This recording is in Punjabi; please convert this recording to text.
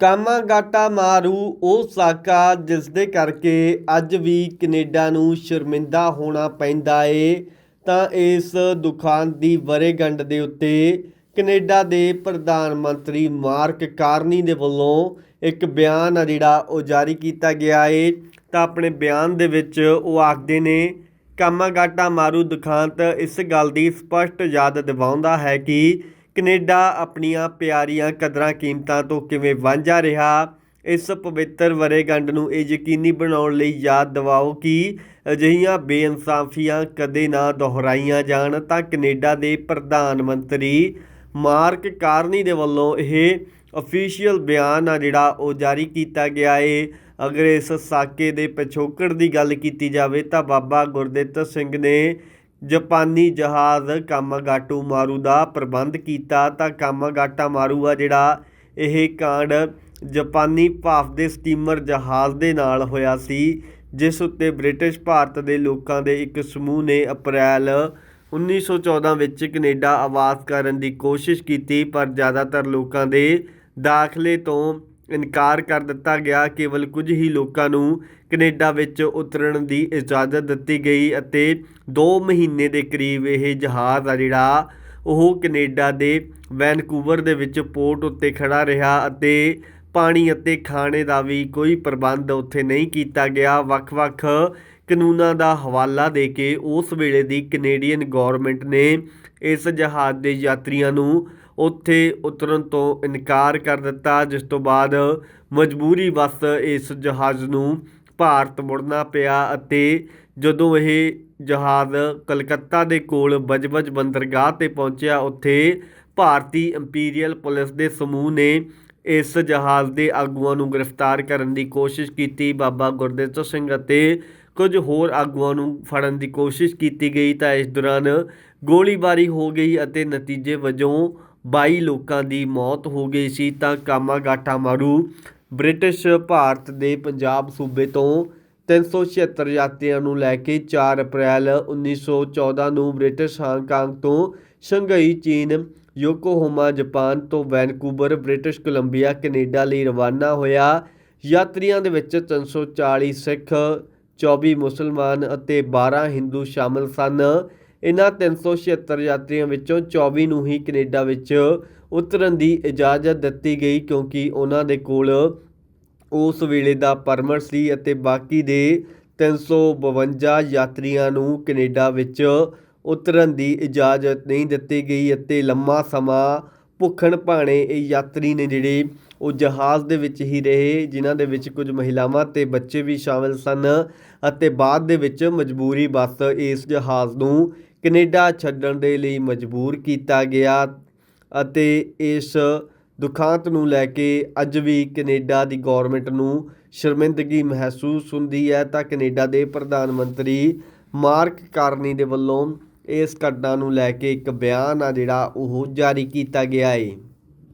ਕਾਮਾਗਾਟਾ ਮਾਰੂ ਉਹ ਸਾਕਾ ਜਿਸ ਦੇ ਕਰਕੇ ਅੱਜ ਵੀ ਕੈਨੇਡਾ ਨੂੰ ਸ਼ਰਮਿੰਦਾ ਹੋਣਾ ਪੈਂਦਾ ਏ। ਤਾਂ ਇਸ ਦੁਖਾਂਤ ਦੀ ਵਰੇਗੰਢ ਦੇ ਉੱਤੇ ਕੈਨੇਡਾ ਦੇ ਪ੍ਰਧਾਨ ਮੰਤਰੀ ਮਾਰਕ ਕਾਰਨੀ ਦੇ ਵੱਲੋਂ ਇੱਕ ਬਿਆਨ ਆ ਜਿਹੜਾ ਉਹ ਜਾਰੀ ਕੀਤਾ ਗਿਆ ਏ। ਤਾਂ ਆਪਣੇ ਬਿਆਨ ਦੇ ਵਿੱਚ ਉਹ ਆਖਦੇ ਨੇ, ਕਾਮਾਗਾਟਾ ਮਾਰੂ ਦੁਖਾਂਤ ਇਸ ਗੱਲ ਦੀ ਸਪਸ਼ਟ ਯਾਦ ਦਿਵਾਉਂਦਾ ਹੈ ਕਿ ਕੈਨੇਡਾ ਆਪਣੀਆਂ ਪਿਆਰੀਆਂ ਕਦਰਾਂ ਕੀਮਤਾਂ ਤੋਂ ਕਿਵੇਂ ਵਾਂਝਾ ਰਿਹਾ? ਇਸ ਪਵਿੱਤਰ ਵਰੇਗੰਢ ਨੂੰ ਇਹ ਯਕੀਨੀ ਬਣਾਉਣ ਲਈ ਯਾਦ ਦਿਵਾਓ ਕਿ ਅਜਿਹੀਆਂ ਬੇਇਨਸਾਫੀਆਂ ਕਦੇ ਨਾ ਦੁਹਰਾਈਆਂ ਜਾਣ ਤਾਂ ਕੈਨੇਡਾ ਦੇ ਪ੍ਰਧਾਨ ਮੰਤਰੀ ਮਾਰਕ ਕਾਰਨੀ ਦੇ ਵੱਲੋਂ ਇਹ ਅਫੀਸ਼ੀਅਲ ਬਿਆਨ ਆ ਜਿਹੜਾ ਉਹ ਜਾਰੀ ਕੀਤਾ ਗਿਆ ਏ। ਅਗਰ ਇਸ ਸਾਕੇ ਦੇ ਪਿਛੋਕੜ ਦੀ ਗੱਲ ਕੀਤੀ ਜਾਵੇ ਤਾਂ ਬਾਬਾ ਗੁਰਦਿੱਤ ਸਿੰਘ ਨੇ ਜਾਪਾਨੀ ਜਹਾਜ਼ ਕਾਮਾਗਾਟੂ ਮਾਰੂ ਦਾ ਪ੍ਰਬੰਧ ਕੀਤਾ ਤਾਂ ਕਾਮਾਗਾਟਾ ਮਾਰੂ ਆ ਜਿਹੜਾ ਇਹ ਕਾਂਡ ਜਾਪਾਨੀ ਭਾਫ ਦੇ ਸਟੀਮਰ ਜਹਾਜ਼ ਦੇ ਨਾਲ ਹੋਇਆ ਸੀ, ਜਿਸ ਉੱਤੇ ਬ੍ਰਿਟਿਸ਼ ਭਾਰਤ ਦੇ ਲੋਕਾਂ ਦੇ ਇੱਕ ਸਮੂਹ ਨੇ ਅਪ੍ਰੈਲ 1914 ਵਿੱਚ ਕੈਨੇਡਾ ਆਵਾਜ਼ ਕਰਨ ਦੀ ਕੋਸ਼ਿਸ਼ ਕੀਤੀ, ਪਰ ਜ਼ਿਆਦਾਤਰ ਲੋਕਾਂ ਦੇ ਦਾਖਲੇ ਤੋਂ ਇਨਕਾਰ ਕਰ ਦਿੱਤਾ ਗਿਆ। ਕੇਵਲ ਕੁਝ ਹੀ ਲੋਕਾਂ ਨੂੰ ਕੈਨੇਡਾ ਵਿੱਚ ਉਤਰਨ ਦੀ ਇਜਾਜ਼ਤ ਦਿੱਤੀ ਗਈ ਅਤੇ 2 ਮਹੀਨੇ ਦੇ ਕਰੀਬ ਇਹ ਜਹਾਜ਼ ਆ ਜਿਹੜਾ, ਉਹ ਕੈਨੇਡਾ ਦੇ ਵੈਨਕੂਵਰ ਦੇ ਵਿੱਚ ਪੋਰਟ ਉੱਤੇ ਖੜਾ ਰਿਹਾ ਅਤੇ ਪਾਣੀ ਅਤੇ ਖਾਣੇ ਦਾ ਵੀ ਕੋਈ ਪ੍ਰਬੰਧ ਉੱਥੇ ਨਹੀਂ ਕੀਤਾ ਗਿਆ। ਵੱਖ-ਵੱਖ ਕਾਨੂੰਨਾਂ ਦਾ ਹਵਾਲਾ ਦੇ ਕੇ ਉਸ ਵੇਲੇ ਦੀ ਕੈਨੇਡੀਅਨ ਗਵਰਨਮੈਂਟ ਨੇ ਇਸ ਜਹਾਜ਼ ਦੇ ਯਾਤਰੀਆਂ ਨੂੰ ਉੱਥੇ ਉਤਰਨ ਤੋਂ ਇਨਕਾਰ ਕਰ ਦਿੱਤਾ, ਜਿਸ ਤੋਂ ਬਾਅਦ ਮਜਬੂਰੀ ਵਸ ਇਸ ਜਹਾਜ਼ ਨੂੰ ਭਾਰਤ ਮੁੜਨਾ ਪਿਆ ਅਤੇ ਜਦੋਂ ਇਹ ਜਹਾਜ਼ ਕਲਕੱਤਾ ਦੇ ਕੋਲ ਬਜਬਜ ਬੰਦਰਗਾਹ ਤੇ ਪਹੁੰਚਿਆ, ਉੱਥੇ ਭਾਰਤੀ ਇੰਪੀਰੀਅਲ ਪੁਲਿਸ ਦੇ ਸਮੂਹ ਨੇ ਇਸ ਜਹਾਜ਼ ਦੇ ਆਗੂਆਂ ਨੂੰ ਗ੍ਰਿਫਤਾਰ ਕਰਨ ਦੀ ਕੋਸ਼ਿਸ਼ ਕੀਤੀ। ਬਾਬਾ ਗੁਰਦਿੱਤ ਸਿੰਘ ਅਤੇ ਕੁਝ ਹੋਰ ਆਗੂਆਂ ਨੂੰ ਫੜਨ ਦੀ ਕੋਸ਼ਿਸ਼ ਕੀਤੀ ਗਈ ਤਾਂ ਇਸ ਦੌਰਾਨ ਗੋਲੀਬਾਰੀ ਹੋ ਗਈ ਅਤੇ ਨਤੀਜੇ ਵਜੋਂ ਬਾਈ ਲੋਕਾਂ ਦੀ ਮੌਤ ਹੋ ਗਈ ਸੀ ਤਾਂ ਕਾਮਾਗਾਟਾ ਮਾਰੂ ਬ੍ਰਿਟਿਸ਼ ਭਾਰਤ ਦੇ ਪੰਜਾਬ ਸੂਬੇ ਤੋਂ 376 ਯਾਤਰੀਆਂ ਨੂੰ ਲੈ ਕੇ 4 ਅਪ੍ਰੈਲ 1914 ਨੂੰ ਬ੍ਰਿਟਿਸ਼ ਹਾਂਗਕਾਂਗ ਤੋਂ ਸ਼ੰਘਾਈ, ਚੀਨ, ਯੋਕੋਹਾਮਾ, ਜਾਪਾਨ ਤੋਂ ਵੈਨਕੂਵਰ, ਬ੍ਰਿਟਿਸ਼ ਕੋਲੰਬੀਆ, ਕੈਨੇਡਾ ਲਈ ਰਵਾਨਾ ਹੋਇਆ। ਯਾਤਰੀਆਂ ਦੇ ਵਿੱਚ 340 ਸਿੱਖ 24 ਮੁਸਲਮਾਨ ਅਤੇ 12 ਹਿੰਦੂ ਸ਼ਾਮਲ ਸਨ। ਇਨ੍ਹਾਂ 376 ਯਾਤਰੀਆਂ ਵਿੱਚੋਂ 24 ਨੂੰ ਹੀ ਕੈਨੇਡਾ ਵਿੱਚ ਉਤਰਨ ਦੀ ਇਜਾਜ਼ਤ ਦਿੱਤੀ ਗਈ ਕਿਉਂਕਿ ਉਹਨਾਂ ਦੇ ਕੋਲ ਉਸ ਵੇਲੇ ਦਾ ਪਰਮਿਟ ਸੀ ਅਤੇ ਬਾਕੀ ਦੇ 352 ਯਾਤਰੀਆਂ ਨੂੰ ਕੈਨੇਡਾ ਵਿੱਚ ਉਤਰਨ ਦੀ ਇਜਾਜ਼ਤ ਨਹੀਂ ਦਿੱਤੀ ਗਈ ਅਤੇ ਲੰਮਾ ਸਮਾਂ ਭੁੱਖਣ ਭਾਣੇ ਇਹ ਯਾਤਰੀ ਨੇ ਜਿਹੜੇ ਉਹ ਜਹਾਜ਼ ਦੇ ਵਿੱਚ ਹੀ ਰਹੇ, ਜਿਨ੍ਹਾਂ ਦੇ ਵਿੱਚ ਕੁਝ ਮਹਿਲਾਵਾਂ ਤੇ ਬੱਚੇ ਵੀ ਸ਼ਾਮਿਲ ਸਨ ਅਤੇ ਬਾਅਦ ਦੇ ਵਿੱਚ ਮਜਬੂਰੀ ਵਸ ਇਸ ਜਹਾਜ਼ ਨੂੰ ਕੈਨੇਡਾ ਛੱਡਣ ਦੇ ਲਈ ਮਜਬੂਰ ਕੀਤਾ ਗਿਆ ਅਤੇ ਇਸ ਦੁਖਾਂਤ ਨੂੰ ਲੈ ਕੇ ਅੱਜ ਵੀ ਕੈਨੇਡਾ ਦੀ ਗਵਰਨਮੈਂਟ ਨੂੰ ਸ਼ਰਮਿੰਦਗੀ ਮਹਿਸੂਸ ਹੁੰਦੀ ਹੈ। ਤਾਂ ਕੈਨੇਡਾ ਦੇ ਪ੍ਰਧਾਨ ਮੰਤਰੀ ਮਾਰਕ ਕਾਰਨੀ ਦੇ ਵੱਲੋਂ ਇਸ ਘਟਨਾ ਨੂੰ ਲੈ ਕੇ ਇੱਕ ਬਿਆਨ ਆ ਜਿਹੜਾ ਉਹ ਜਾਰੀ ਕੀਤਾ ਗਿਆ ਏ।